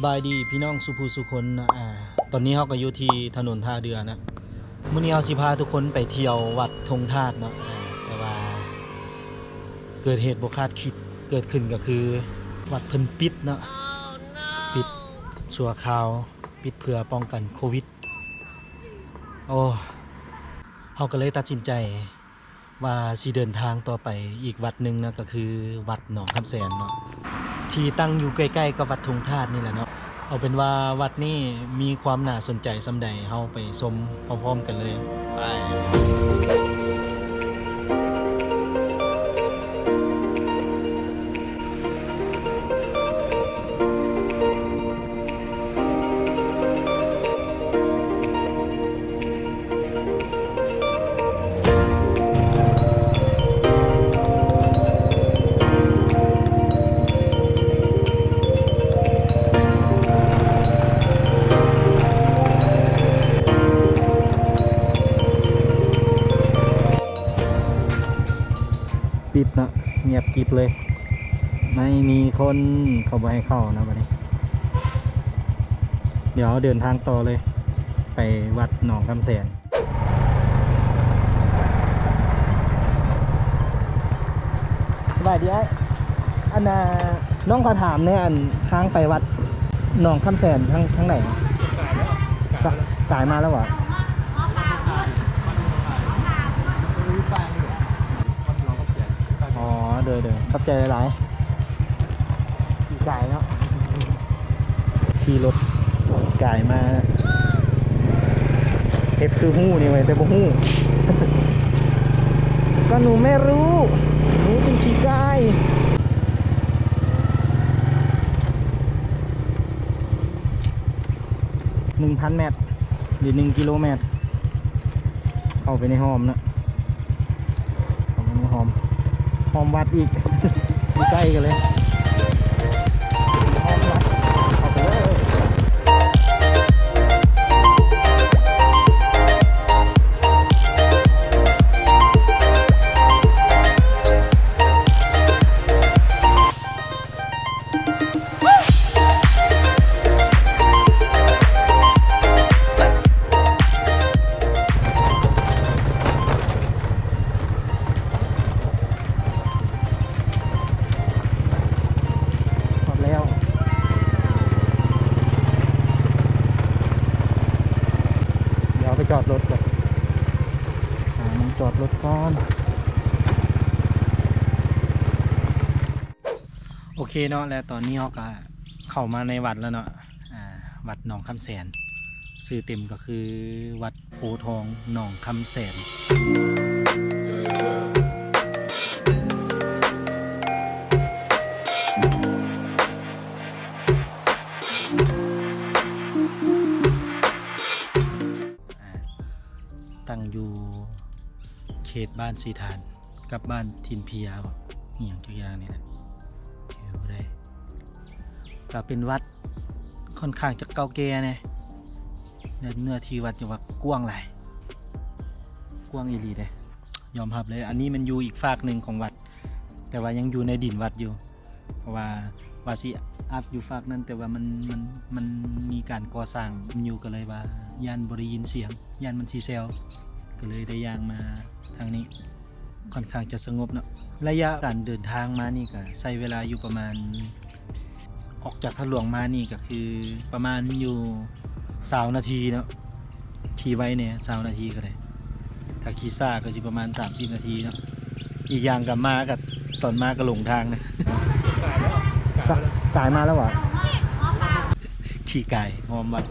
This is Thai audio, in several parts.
สบายดีพี่น้องสุภูสุคนะอ่าตอนนี้เราก็อยู่ที่ถนนท่าเรือนะมื้อนี้เราสิพาทุกคนไปเที่ยววัดธงธาตุเนาะแต่ว่า เกิดเหตุบ่คาดคิดเกิดขึ้นก็คือ วัดเพิ่นปิดเนาะปิดชั่วคราว ปิดเพื่อป้องกันโควิดโอ้เราก็เลยตัดสินใจว่าสิเดินทางต่อไปอีกวัดหนึ่งนะก็คือวัดหนองคำแสนเนาะที่ตั้งอยู่ใกล้ๆกับวัดธงธาตุนี่แหละเนาะ เอาเป็นว่าวัดนี้มีความน่าสนใจสำใดเฮาไปชมพร้อมๆกันเลย ไป ปิดเนาะเงียบกริบเลย ไม่มีคนเข้าไปให้เข้านะวันนี้ เดี๋ยวเดินทางต่อเลย ไปวัดหนองคำแสนสบายดีไอ้อันน่ะน้องขอถามเนี่ยอันทางไปวัดหนองคำแสนทางทางไหนสายสายมาแล้วเหรอ ดยวเดี๋ยวขับใจหลายๆขี่ไก่เนาะขี่รถไก่มาเอฟคือหู้นี่ไว้ยแต่บ่หู้ ก็หนูไม่รู้หนูเป็นขี่ไก่หนึ่งพันเมตรหรือหนึ่งกิโลเมตร เข้าไปในห้อมนะเข้าไปในห้อม ห อมวัดอีก ใกล้กันเลย ก่อนโอเคเนาะแล้วตอนนี้เราก็เข้ามาในวัดแล้วเนาะวัดหนองคำแสน ชื่อเต็มก็คือวัดโพทองหนองคำแสน เขตบ้านสีฐานกับบ้านทินพียาบ่อย่างทุกอย่างนี่แหละอยู่ได้ก็เป็นวัดค่อนข้างจะเก่าแก่เนี่ยและเนื้อที่วัดจะว่ากว้างหลายกว้างอีหลีเลยยอมรับเลย อันนี้มันอยู่อีกฝากหนึ่งของวัด แต่ว่ายังอยู่ในดินวัดอยู่ เพราะว่าวาสิอัดอยู่ฝากนั้นแต่ว่ามันมันมันมีการก่อสร้างอยู่ก็เลยว่าย่านบริยินเสียงย่านมันซีเซลก็เลยได้ย่างมา ทางนี้ ค่อนข้างจะสงบเนาะระยะการเดินทางมานี่ก็ใช้เวลาอยู่ประมาณ ออกจากทางหลวงมานี่ก็คือประมาณอยู่สาวนาทีเนาะขี่ไว้เนี่ยสาวนาทีก็ได้ถ้าขี่ซ่าก็สิประมาณ 30 นาทีเนาะอีกอย่างกับมากับตอนมาก็หลงทางนะสายมาแล้วเหรอขี่ไก่หอมวัด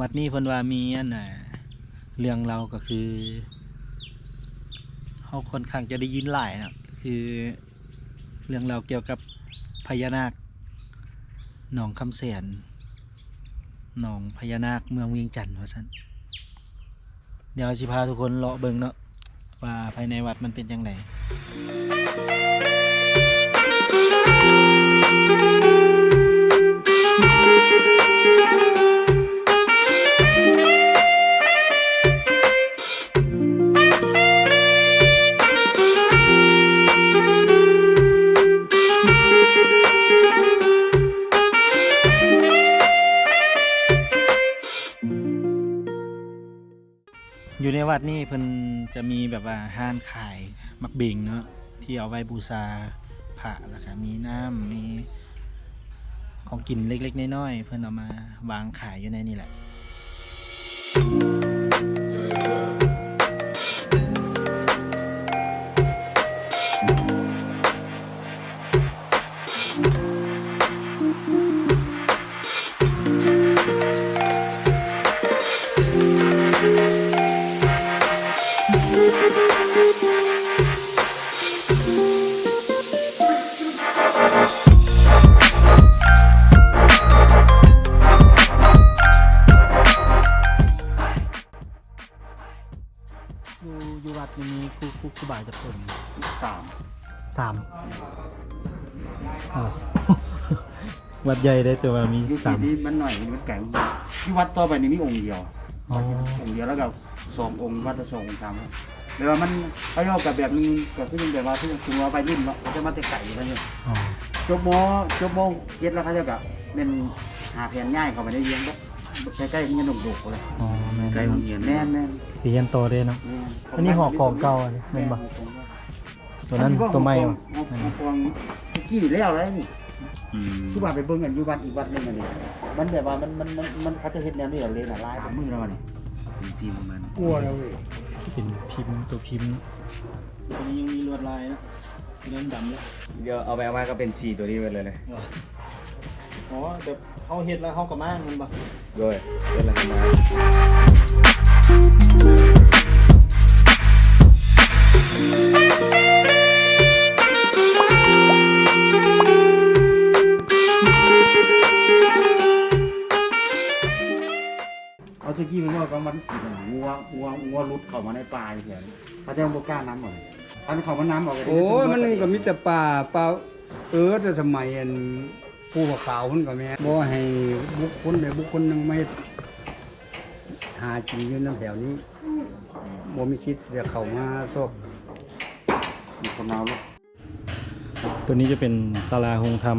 วัดนี้เพิ่นว่ามีอันน่ะเรื่องเราก็คือ เขาค่อนข้างจะได้ยินหลายนะคือเรื่องเราวเกี่ยวกับพญานาคหนองคำแสนหนองพญานาคเมืองเวียงจันทร์ว่าสันเดี๋ยวสิพาทุกคนเลาะเบิงเนาะว่าภายในวัดมันเป็นยังไง วัดนี่เพิ่นจะมีแบบว่าห้านขายมักเบงเนาะที่เอาไว้บูชาพระแล้วก็มีน้ำมีของกินเล็กๆน้อยๆเพิ่นเอามาวางขายอยู่ในนี่แหละ วัดใหญ่ได้แต่ว่ามีอยู่สาที่ม นี้มันหน่อยมันไก่ที่วัดต่อไปนี่มีองค์เดียวอ๋อ องค์เดียวแล้วก็สององค์วัดละสององค์สามองค์แต่ว่ามันเขาโยกกับแบบนึงก็คือแบบว่าที่คุณว่าไปรุ่นเนาะเขาจะมาแต่ไก่แล้วเนี่ยอ๋อจบโมจบโมเจ็ดแล้วเขาจะกับเป็นหาแผนง่ายเข้าไปในเยียงก็ใกล้ๆเงี้ยหนุ่มดุเลยอ๋อแม่นใกล้โรงเรียนแม่นแม่นตียันโตได้เนาะแม่อันนี้ห่อของเก่าอันนี้แม่นบ่ ตัวนั้นตัวใหม่ห่บ่อของที่กี้แล้วอะไรนี่ทุกวันไปเบิ่งกันอยู่วัดอีกวัดหนึงอันนี้มันแบบว่ามันมันมันมันเขาจะเฮ็ดแนวนี้เหรอเลยน่ะลายเป็นมือแล้วนี่เป็นทีมของมันกลัวแล้วเว้ยเป็นพิมพ์ตัวพิมพ์ตัวนี้ยังมีลวดลายนะตัวนั้นดำแล้วเดี๋ยวเอาไปเอามาก็เป็นสีตัวนี้ไปเลยเลยอ๋อแต่เขาเฮ็ดแล้วเขาก็มางมันบ่ด้วยเป็นอะไรมา เอาตะกี้มันว่าประมาณสิบงัวงัวงัวรุดเข้ามาในป่าเฉยเขาจะบ่กล้าน้ำหมดอันเขามันน้ำออกไปโอ้ยมันก็มีแต่ป่าป่าเออแต่สมัยอันผู้ขาวคนก็แม่บ่ให้บุคคลใดบุคคลหนึงไม่หากินอยู่ในแถวนี้บ่มีคิดจะเข้ามาซอกมีคนเอาลูกตัวนี้จะเป็นศาลาหงธรรม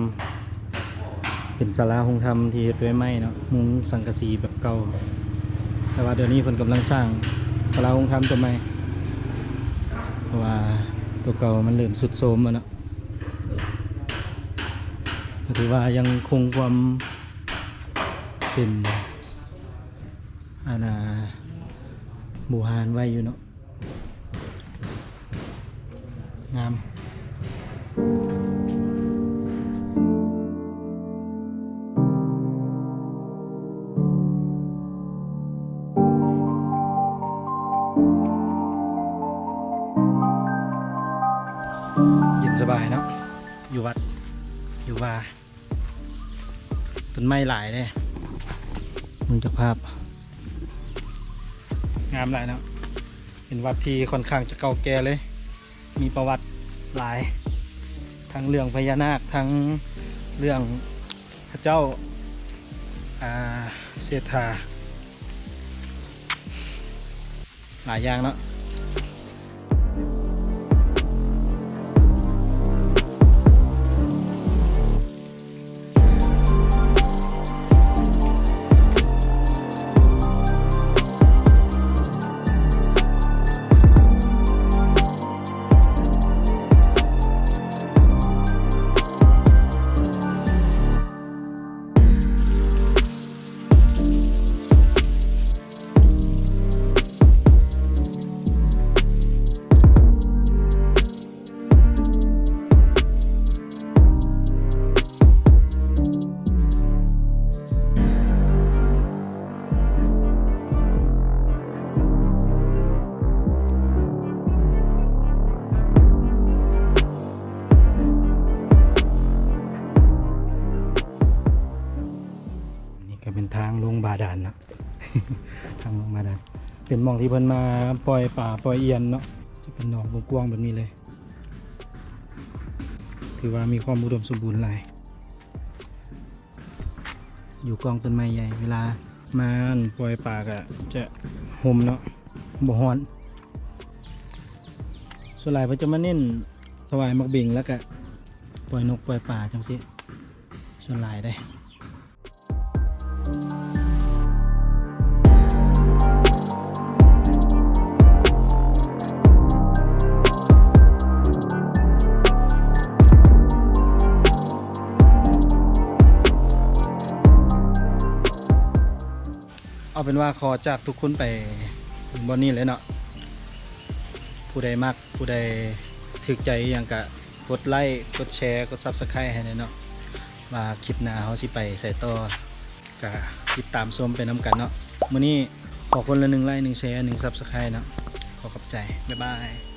เป็นศาลาหงธรรมที่เฮ็ดด้วยไม้เนาะมุงสังกะสีแบบเก่า แต่ว่าเดี๋ยวนี้เพิ่นกำลังสร้างศาลาหงธรรมตัวใหม่เพราะว่าตัวเก่ามันเริ่มสุดโทรมแล้วเนาะถือว่ายังคงความเป็นอาณาบูหานไว้อยู่เนาะงาม สบายเนาะอยู่วัดอยู่ว่าต้นไม้หลายเลยมึงจะภาพ งามหลายเนาะเป็นวัดที่ค่อนข้างจะเก่าแก่เลย มีประวัติหลาย ทั้งเรื่องพญานาคทั้งเรื่องพระเจ้าอ่าเสถาหลายอย่างเนาะ เป็นทางลงบาดาลเนาะทางลงบาดาลเป็นมองที่เพิ่นมาปล่อยป่าปล่อยเอียนเนาะจะเป็นหนองกว้างแบบนี้เลย ถือว่ามีความอุดมสมบูรณ์หลายอยู่กองต้นไม้ใหญ่เวลามาปล่อยป่าก็จะห่มเนาะบ่ฮ้อนส่วนหลายเพิ่นจะมาเน้นสวายมักเบ่งแล้วก็ปล่อยนกปล่อยป่าจังซี่ส่วนหลายได้ เอาเป็นว่าขอจากทุกคนไปบนนี้เลยเนาะผู้ใดมักผู้ใดถึกใจอย่างกะกดไลค์กดแชร์กดซับสไครต์ให้หน่อยเนาะมาคลิปหน้าเขาสิไปใส่ต่อกะติดตามชมไปน้ำกันเนาะมื้อนี้ขอคนละหนึ่งไลค์หนึ่งแชร์หนึ่งซับสไครต์เนาะขอขอบใจ บ๊ายบาย